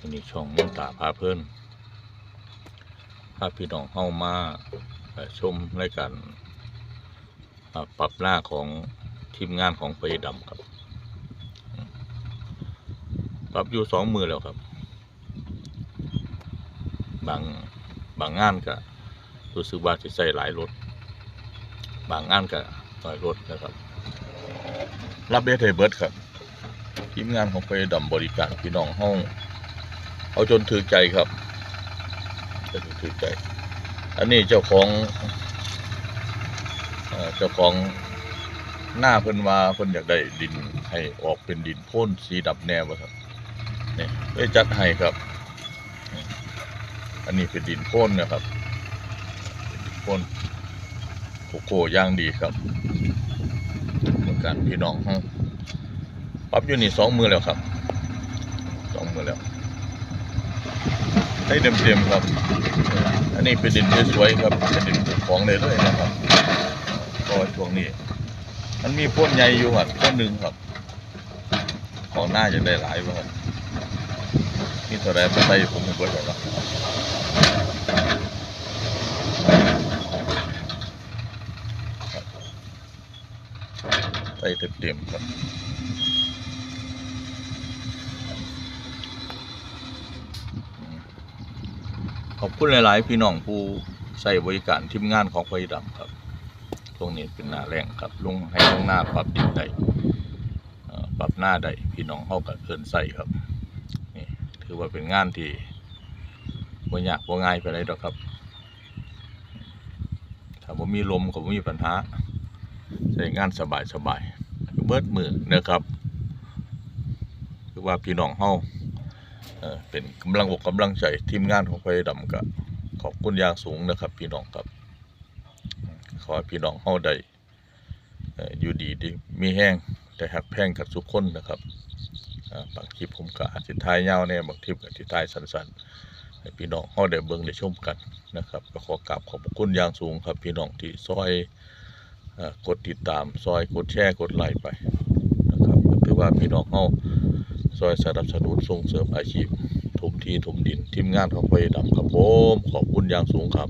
อันนี้ช่องมุ่งตาพาเพิ่อนพาพี่น้องเข้ามาชมรายการปรับหน้าของทีมงานของไปดำครับ ปรับอยู่สองมือแล้วครับ บางบางงานก็รู้สึกว่าจะใส่หลายรถ บางงานก็น้อยรถนะครับ รับได้เทเบิร์ดครับทีมงานของไปดำบริการพี่น้องห้อง เอาจนถือใจครับจนถือใจ อันนี้เจ้าของเจ้าของหน้าเพิ่นว่าเพิ่นอยากได้ดินให้ออกเป็นดินพ่นสีดำแนวครับนี่ได้จัดให้ครับ อันนี้เป็นดินพ่นนะครับดินพ่นโกโก้ย่างดีครับเหมือนกันพี่น้องห้องปรับอยู่นี่สองมือแล้วครับสองมือแล้ว ได้เต็มๆครับ อันนี้เป็นดินสวยๆครับเป็นดินของเลยเลยนะครับก็ช่วงนี้ มันมีพ่นใหญ่อยู่ครับพ่นหนึ่งครับ ของหน้าจะได้หลายบ่ครับนี่เท่าไรไปใส่ผมเบิดแล้วเนาะครับใส่เต็มๆครับ ขอบคุณหลาย ๆ พี่น้องผู้ใช้บริการทีมงานของไฟดำครับตรงนี้เป็นหน้าแรงครับลงให้ลงหน้าปรับดินได้ปรับหน้าได้พี่น้องเข้ากับเคินใส่ครับนี่ถือว่าเป็นงานที่บ่ยากบ่ง่ายไปเลยดอกครับถ้าบ่มีลมก็บ่มีปัญหาใช้งานสบายสบายๆเบิดมือนะครับ คือว่าพี่น้องเฮา เป็นกำลังอกกำลังใจทีมงานของไฟดำก็ขอบคุณอย่างสูงนะครับ พี่น้องครับ ขอให้พี่น้องเฮาได้อยู่ดีดีมีแห้งแต่หักแพงกับทุกคนนะครับบางคลิปผมก็อาจจะทายยาวแน่บางคลิปก็สิทายสั้นๆให้พี่น้องเฮาได้เบิ่งได้ชมกันนะครับก็ขอกราบขอบคุณอย่างสูงครับ พี่น้องที่ซอยกดติดตามซอยกดแชร์กดไลค์ไปนะครับถือว่าพี่น้องเฮา ซอยสนับสนุนส่งเสริมอาชีพถมที่ถมดินทีมงานของไฟดำครับผมขอบคุณอย่างสูงครับ